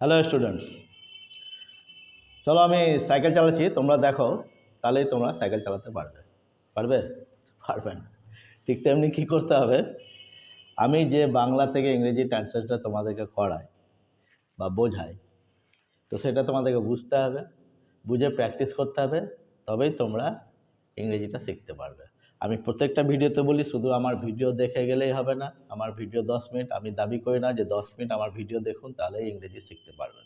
Hello students চলো আমি cycle চালাচ্ছি। তোমরা দেখো, তাহলেই তোমরা সাইকেল চালাতে পারবে। পারবে? পারবে না। ঠিক তেমনি কী করতে হবে? আমি যে বাংলা থেকে ইংরেজি ট্রান্সলেটটা তোমাদেরকে করাই বা বোঝাই, তো সেটা তোমাদেরকে বুঝতে হবে, বুঝে প্র্যাকটিস করতে হবে, তবেই তোমরা ইংরেজিটা শিখতে পারবে। আমি প্রত্যেকটা ভিডিওতে বলি, শুধু আমার ভিডিও দেখে গেলেই হবে না। আমার ভিডিও দশ মিনিট, আমি দাবি করি না যে দশ মিনিট আমার ভিডিও দেখুন, তাহলে ইংরেজি শিখতে পারবেন।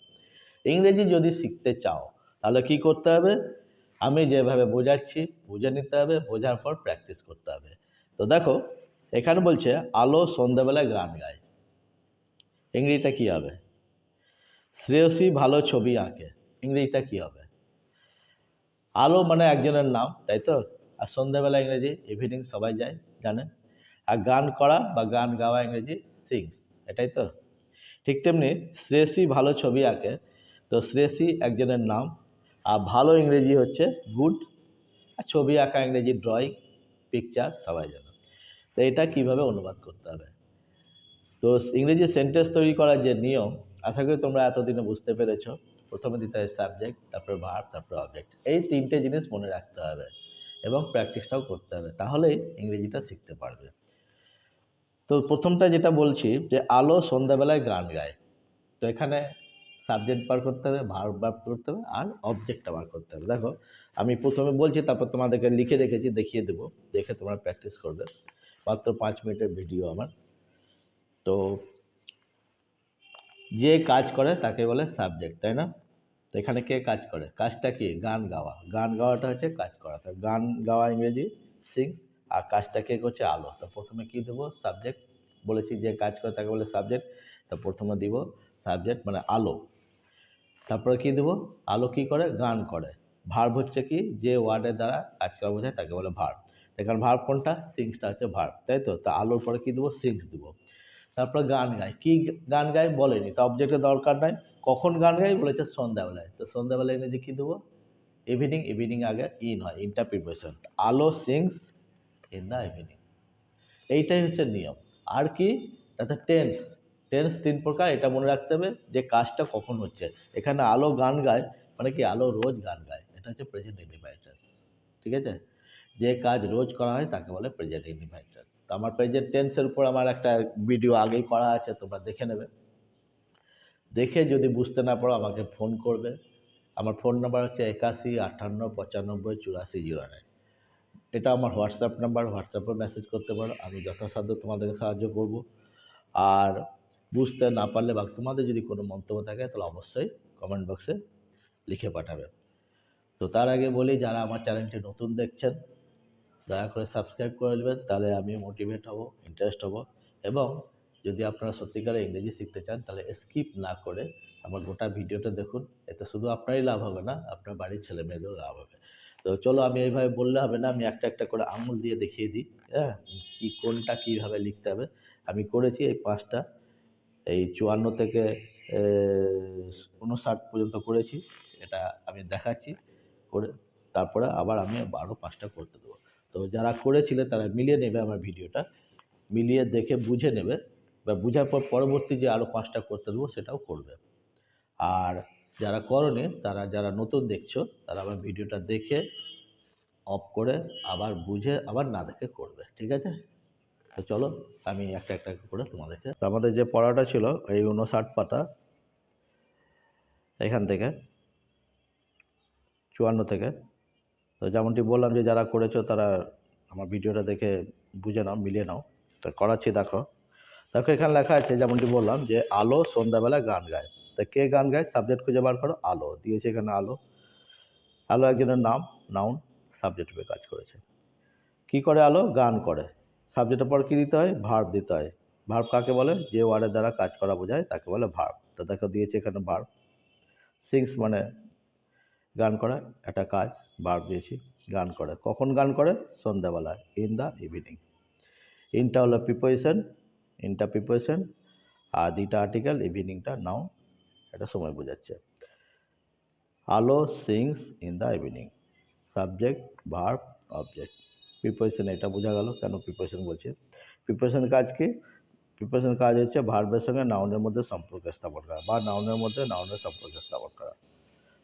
ইংরেজি যদি শিখতে চাও, তাহলে কি করতে হবে? আমি যেভাবে বোঝাচ্ছি, বুঝে নিতে হবে, বোঝার পর প্র্যাকটিস করতে হবে। তো দেখো, এখানে বলছে, আলো সন্ধ্যাবেলায় গান গায়। ইংরেজিটা কী হবে? শ্রেয়সী ভালো ছবি আঁকে। ইংরেজিটা কী হবে? আলো মানে একজনের নাম, তাই তো? আর সন্ধ্যাবেলা ইংরেজি ইভিনিং সবাই যায়, জানে। আর গান করা বা গান গাওয়া ইংরেজি সিংস এটাই তো। ঠিক তেমনি শ্রেয়সী ভালো ছবি আঁকে, তো শ্রেয়সী একজনের নাম। আর ভালো ইংরেজি হচ্ছে গুড আর ছবি আঁকা ইংরেজি ড্রয়িং পিকচার সবাই জানে। তো এটা কীভাবে অনুবাদ করতে হবে? তো ইংরেজি সেন্টেন্স তৈরি করার যে নিয়ম, আশা করি তোমরা এতদিনে বুঝতে পেরেছ। প্রথমে দিতে হয় সাবজেক্ট তারপরে ভার্ব তারপরে অবজেক্ট এই তিনটে জিনিস মনে রাখতে হবে। এবং প্র্যাকটিসটাও করতে হবে তাহলেই ইংরেজিটা শিখতে পারবে। তো প্রথমটা যেটা বলছি যে আলো সন্ধ্যাবেলায় গান গায়। তো এখানে সাবজেক্ট বার করতে হবে ভার্ব বার করতে হবে, আর অবজেক্টটা বার করতে হবে। দেখো, আমি প্রথমে বলছি, তারপর তোমাদেরকে লিখে রেখেছি, দেখিয়ে দেবো, দেখে তোমরা প্র্যাকটিস করবে। মাত্র পাঁচ মিনিটের ভিডিও আমার। তো যে কাজ করে তাকে বলে সাবজেক্ট তাই না? তো এখানে কে কাজ করে? কাজটা কি? গান গাওয়া। গান গাওয়াটা হচ্ছে কাজ করা। তো গান গাওয়া ইংরেজি সিংস আর কাজটা কে করছে? আলো। তো প্রথমে কি দেবো? সাবজেক্ট। বলেছি যে কাজ করে তাকে বলে সাবজেক্ট। তো প্রথমে দিব সাবজেক্ট মানে আলো। তারপরে কি দেবো? আলো কি করে? গান করে। ভার্ব হচ্ছে কি? যে ওয়ার্ডের দ্বারা কাজ করা বোঝায় তাকে বলে ভার্ব। এখানে ভার্ব কোনটা? সিংসটা হচ্ছে ভার্ব। তাই তো? তা আলোর পরে কি দেবো? সিংস দেবো। তারপর গান গায় কি গান গায় বলেনি। তো অবজেক্টের দরকার নাই। কখন গান গায় বলেছে সন্ধ্যাবেলায়। তো সন্ধ্যাবেলায় ইংরেজি কী দেবো। ইভিনিং ইভিনিং আগে ইন হয় ইনটা প্রিপারেশন আলো সিংস ইন দ্য ইভিনিং এইটাই হচ্ছে নিয়ম। আর কি? তাতে টেন্স টেন্স তিন প্রকার, এটা মনে রাখতে হবে যে কাজটা কখন হচ্ছে। এখানে আলো গান গায় মানে কি আলো রোজ গান গায়। এটা হচ্ছে প্রেজেন্ট ইন্ডিফাইড টেন্স ঠিক আছে? যে কাজ রোজ করা হয় তাকে বলে প্রেজেন্ট ইন্ডিফাইড টেন্স তো আমার প্রেজেন্ট টেন্সের উপর আমার একটা ভিডিও আগেই করা আছে, তোমরা দেখে নেবে। দেখে যদি বুঝতে না পারো, আমাকে ফোন করবে। আমার ফোন নাম্বার হচ্ছে একাশি আটান্ন পঁচানব্বই, চুরাশি, জিরো নাইন। এটা আমার হোয়াটসঅ্যাপ নাম্বার, হোয়াটসঅ্যাপে মেসেজ করতে পারো। আমি যথাসাধ্য তোমাদেরকে সাহায্য করব। আর বুঝতে না পারলে বা তোমাদের যদি কোনো মন্তব্য থাকে, তাহলে অবশ্যই কমেন্ট বক্সে লিখে পাঠাবে। তো তার আগে বলি, যারা আমার চ্যানেলটি নতুন দেখছেন, দয়া করে সাবস্ক্রাইব করে নেবেন। তাহলে আমি মোটিভেট হব ইন্টারেস্ট হব এবং যদি আপনারা সত্যিকারে ইংরেজি শিখতে চান, তাহলে স্কিপ না করে আমার গোটা ভিডিওটা দেখুন। এতে শুধু আপনারই লাভ হবে না, আপনার বাড়ির ছেলে মেয়েদেরও লাভ হবে। তো চলো আমি এইভাবে বললে হবে না, আমি একটা একটা করে আঙুল দিয়ে দেখিয়ে দিই হ্যাঁ? কী কোনটা কীভাবে লিখতে হবে। আমি করেছি এই পাঁচটা, এই চুয়ান্ন থেকে উনষাট পর্যন্ত করেছি, এটা আমি দেখাচ্ছি, করে তারপরে আবার আমি আরও পাঁচটা করতে দেবো। তো যারা করেছিলে তারা মিলিয়ে নেবে আমার ভিডিওটা, মিলিয়ে দেখে বুঝে নেবে। বা বুঝার পর পরবর্তী যে আরও পাঁচটা করতে দেবো, সেটাও করবে। আর যারা করনি, তারা যারা নতুন দেখছ, তারা আমার ভিডিওটা দেখে, অফ করে আবার বুঝে, আবার না দেখে করবে, ঠিক আছে? তো চলো, আমি একটা একটা করে তোমাদেরকে আমাদের যে পড়াটা ছিল, এই উনষাট পাতা, এখান থেকে, চুয়ান্ন থেকে, তো যেমনটি বললাম যে যারা করেছ, তারা আমার ভিডিওটা দেখে বুঝে নাও, মিলিয়ে নাও। তো করাচ্ছি, দেখো। দেখো এখানে লেখা আছে, যেমনটি বললাম যে, আলো সন্ধ্যাবেলা গান গায়। তা কে গান গায়? সাবজেক্ট খুঁজে বার করো, আলো। দিয়েছে এখানে আলো। আলো একজনের নাম নাউন সাবজেক্ট হিসেবে কাজ করেছে। কি করে আলো? গান করে। সাবজেক্টের পর কী দিতে হয়? ভার্ব দিতে হয়। ভার্ব কাকে বলে? যে ওয়ার্ডের দ্বারা কাজ করা বোঝায়, তাকে বলে ভার্ব তো দেখো, দিয়েছে এখানে ভার্ব সিংস মানে গান করা, একটা কাজ ভার্ব দিয়েছি, গান করে। কখন গান করে? সন্ধ্যাবেলায় ইন দ্য ইভিনিং ইনটা হলো প্রিপোজিশন ইনটা প্রিপারেশন আর দুইটা আর্টিকেল ইভিনিংটা নাও এটা সময় বোঝাচ্ছে। Alo sings in the evening subject verb object preposition এটা বোঝা গেল, কেন প্রিপারেশন বলছে? প্রিপোজিশন কাজ কি? প্রিপোজিশন কাজ হচ্ছে ভার্বের সঙ্গে নাউনের মধ্যে সম্পর্ক স্থাপন করা বা নাউনের মধ্যে নাউনের সম্পর্ক স্থাপন করা।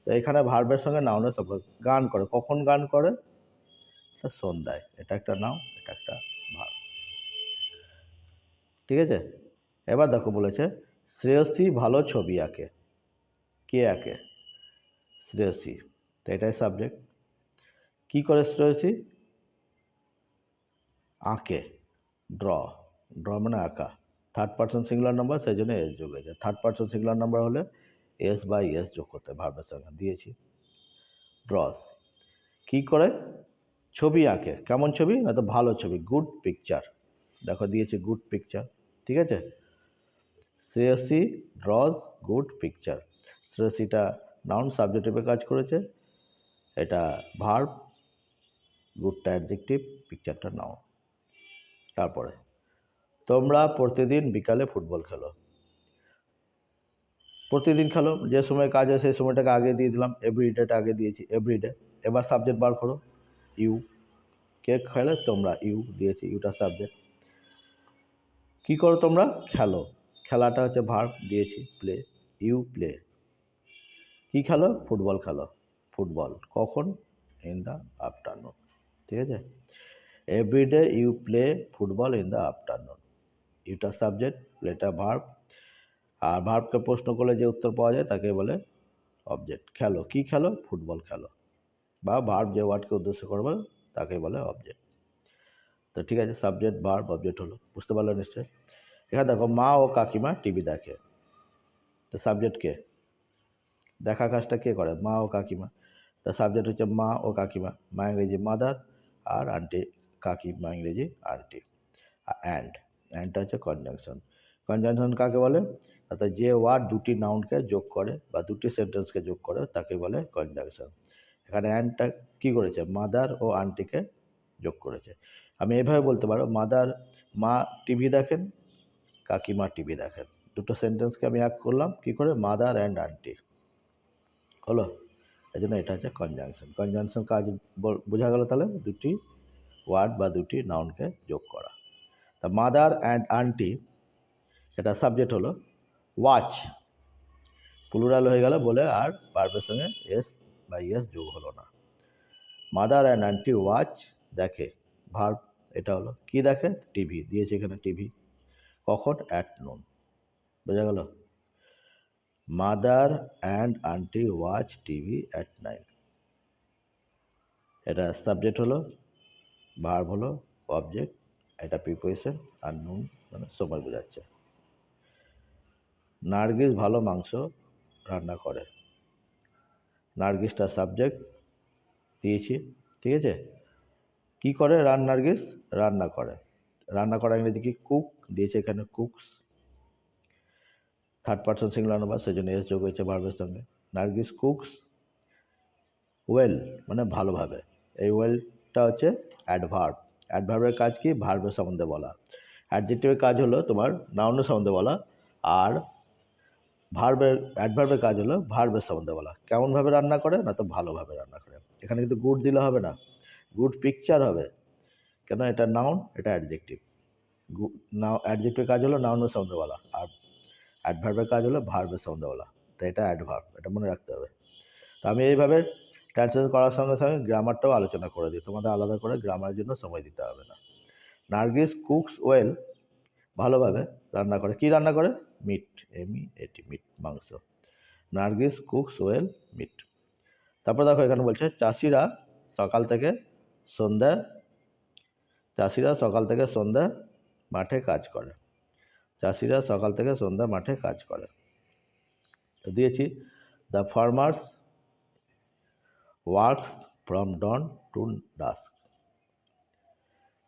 তো এখানে ভার্বের সঙ্গে নাউনের সম্পর্ক, গান করে। কখন গান করে? সন্ধ্যায়। এটা একটা নাও এটা একটা ঠিক আছে? এবার দেখো বলেছে, শ্রেয়সী ভালো ছবি আঁকে। কে আঁকে? শ্রেয়সী। তো এটাই সাবজেক্ট কি করে শ্রেয়সী? আঁকে। ড্র ড্র মানে আঁকা। থার্ড পার্সন সিঙ্গুলার নাম্বার সেই জন্য এস যোগ হয়েছে। থার্ড পার্সন সিঙ্গুলার নাম্বার হলে এস বাই এস যোগ করতে ভার্বের সঙ্গে। দিয়েছি। ড্রস কি করে? ছবি আঁকে। কেমন ছবি? না তো ভালো ছবি। গুড পিকচার দেখো, দিয়েছি গুড পিকচার ঠিক আছে? শ্রেয়সী ড্রস গুড পিকচার শ্রেয়সীটা নাউন সাবজেক্টিভে কাজ করেছে। এটা ভার্ব গুডটা অ্যাডজেক্টিভ পিকচারটা নাও তারপরে, তোমরা প্রতিদিন বিকালে ফুটবল খেলো। প্রতিদিন খেলো, যে সময় কাজ আছে সেই সময়টাকে আগে দিয়ে দিলাম। এভরিডেটা আগে দিয়েছি এভরিডে এবার সাবজেক্ট বার করো। ইউ কে খেলে? তোমরা ইউ দিয়েছি ইউটা সাবজেক্ট কি করো তোমরা? খেলো। খেলাটা হচ্ছে ভার্ব দিয়েছি প্লে ইউ প্লে কি খেলো? ফুটবল খেলো। ফুটবল। কখন? ইন দ্য আফটারনুন ঠিক আছে? Everyday you play football in the afternoon Yuta subject প্লেটা ভার্ব আর ভার্বকে প্রশ্ন করলে যে উত্তর পাওয়া যায় তাকে বলে অবজেক্ট খেলো। কি খেলো? ফুটবল খেলো। বা ভার্ব যে ওয়ার্ডকে উদ্দেশ্য করবে তাকে বলে অবজেক্ট তো ঠিক আছে সাবজেক্ট ভার্ব অবজেক্ট হলো। বুঝতে পারল নিশ্চয় এখানে দেখো, মা ও কাকিমা টিভি দেখে। তো সাবজেক্ট কে? দেখা কাজটা কে করে? মা ও কাকিমা। তো সাবজেক্ট হচ্ছে মা ও কাকিমা। মা ইংরেজি মাদার আর আন্টি কাকিমা ইংরেজি আন্টি অ্যান্ড অ্যান্ডটা হচ্ছে কনজাংশন কনজাংশন কাকে বলে? অর্থাৎ যে ওয়ার্ড দুটি নাউনকে যোগ করে বা দুটি সেন্টেন্সকে যোগ করে, তাকে বলে কনজাংশন এখানে অ্যান্ডটা কী করেছে? মাদার ও আন্টিকে যোগ করেছে। আমি এভাবে বলতে পারো মাদার মা টিভি দেখেন কাকিমা টিভি দেখেন। দুটো সেন্টেন্সকে আমি এক করলাম, কী করে? Mother and aunty. হলো? এই জন্য এটা হচ্ছে কনজাংশন কনজাংশন কাজ বোঝা গেল তাহলে? দুটি ওয়ার্ড বা দুটি নাউনকে যোগ করা। তা মাদার অ্যান্ড আন্টি, এটা সাবজেক্ট হলো ওয়াচ প্লুরাল হয়ে গেল বলে আর ভার্বের সঙ্গে এস বা ইয়েস যোগ হলো না। মাদার অ্যান্ড আন্টি ওয়াচ দেখে। ভার্ব এটা হলো কি দেখে? টিভি। দিয়েছে এখানে টিভি। কখন অ্যাট নুন বোঝা গেল? Mother and aunty watch TV at nine এটা সাবজেক্ট হলো ভার্ব হলো অবজেক্ট এটা প্রিপোজিশন আর নুন মানে সময় বোঝাচ্ছে। নার্গিস ভালো মাংস রান্না করে। নার্গিসটা সাবজেক্ট দিয়েছি, ঠিক আছে? কি করে রান নার্গিস? রান্না করে। রান্না করা ইংরেজি কি কুক দিয়েছে এখানে cooks third person singular number সেই জন্য এস যোগ হয়েছে ভার্বের সঙ্গে। নার্গিস কুকস ওয়েল মানে ভালোভাবে। এই ওয়েলটা হচ্ছে অ্যাডভার্ব অ্যাডভার্বের কাজ কি? ভার্বের সম্বন্ধে বলা। অ্যাডজেক্টিভের কাজ হলো তোমার নাউনের সম্বন্ধে বলা আর ভার্বের অ্যাডভার্বের কাজ হলো ভার্বের সম্বন্ধে বলা। কেমনভাবে রান্না করে না তো ভালোভাবে রান্না করে। এখানে কিন্তু গুড দিলে হবে না। গুড পিকচার হবে। কেন এটা নাউন এটা অ্যাডজেক্টিভ নাও অ্যাডজেক্টিভের কাজ হলো নাউনের সম্বন্ধে আর অ্যাডভার্বের কাজ হলো ভার্বের বলা। তো এটা অ্যাডভার্ব এটা মনে রাখতে হবে। তো আমি এইভাবে ট্রান্সলেট করার সঙ্গে সঙ্গে গ্রামারটাও আলোচনা করে দিই, তোমাদের আলাদা করে গ্রামারের জন্য সময় দিতে হবে না। নার্গিস কুকস ওয়েল ভালোভাবে রান্না করে। কি রান্না করে? মিট এমি এটি মিট, মাংস। Nargis cooks well, meat. তারপর দেখো এখানে বলছে, চাষিরা সকাল থেকে সন্ধ্যা চাষিরা সকাল থেকে সন্ধ্যা মাঠে কাজ করে। চাষিরা সকাল থেকে সন্ধ্যা মাঠে কাজ করে। দিয়েছি the farmers works from dawn to dusk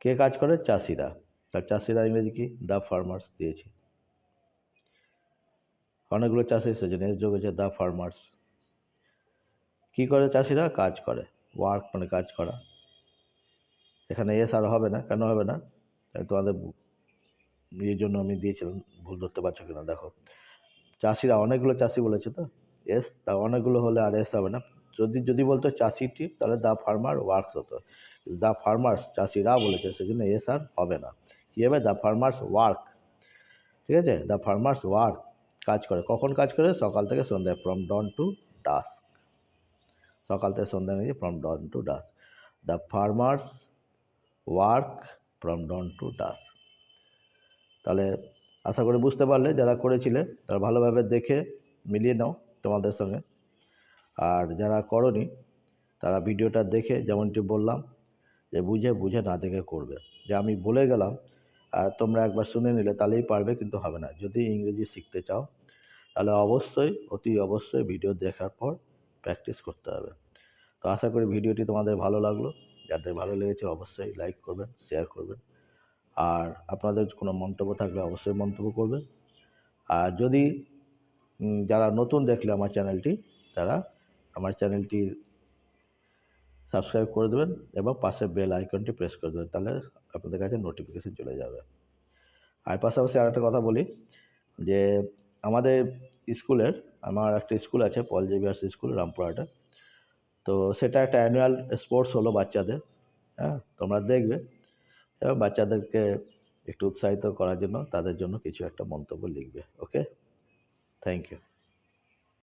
কে কাজ করে? চাষিরা। তার চাষিরা ইংরেজি কি? দ্য ফার্মার্স দিয়েছি। অনেকগুলো চাষি সেজন্য যোগ হয়েছে দ্য ফার্মার্স কী করে চাষিরা? কাজ করে। ওয়ার্ক মানে কাজ করা। এখানে এস আর হবে না, কেন হবে না? তোমাদের ইয়ের জন্য আমি দিয়েছিলাম, ভুল ধরতে পারছ কিনা দেখো। চাষিরা অনেকগুলো চাষি বলেছে তো? এস তা অনেকগুলো হলে আর এস হবে না। যদি যদি বলতো চাষিটি তাহলে দ্য ফার্মার ওয়ার্কস হতো। দ্য ফার্মার্স চাষিরা বলেছে, সেজন্য এস আর হবে না। কী হবে? দ্য ফার্মার্স ওয়ার্ক ঠিক আছে? দ্য ফার্মার্স ওয়ার্ক কাজ করে। কখন কাজ করে? সকাল থেকে সন্ধ্যা ফ্রম ডন টু ডাস্ক সকাল থেকে সন্ধ্যা নিয়ে from dawn to dusk the farmers work from dawn to dusk তাহলে আশা করি বুঝতে পারলে যারা করেছিলে, তারা ভালোভাবে দেখে মিলিয়ে নাও তোমাদের সঙ্গে। আর যারা করনি, তারা ভিডিওটা দেখে যেমনটি বললাম, যে বুঝে বুঝে না দেখে করবে। যে আমি বলে গেলাম, আর তোমরা একবার শুনে নিলে তাহলেই পারবে, কিন্তু হবে না। যদি ইংরেজি শিখতে চাও, তাহলে অবশ্যই, অতি অবশ্যই ভিডিও দেখার পর প্র্যাকটিস করতে হবে। তো আশা করি ভিডিওটি তোমাদের ভালো লাগল। যাদের ভালো লেগেছে অবশ্যই লাইক করবেন শেয়ার করবেন। আর আপনাদের কোনো মন্তব্য থাকলে অবশ্যই মন্তব্য করবেন। আর যদি যারা নতুন দেখলে আমার চ্যানেলটি, তারা আমার চ্যানেলটি সাবস্ক্রাইব করে দেবেন এবং পাশে বেল আইকনটি প্রেস করে দেবেন, তাহলে আপনাদের কাছে নোটিফিকেশন চলে যাবে। আর পাশাপাশি আর একটা কথা বলি, যে আমাদের স্কুলের, আমার একটা স্কুল আছে পল জেভিয়ার্স স্কুল, রামপুরহাটে। তো সেটা একটা অ্যানুয়াল স্পোর্টস হলো বাচ্চাদের হ্যাঁ? তোমরা দেখবে। এবার বাচ্চাদেরকে একটু উৎসাহিত করার জন্য তাদের জন্য কিছু একটা মন্তব্য লিখবে ওকে থ্যাংক ইউ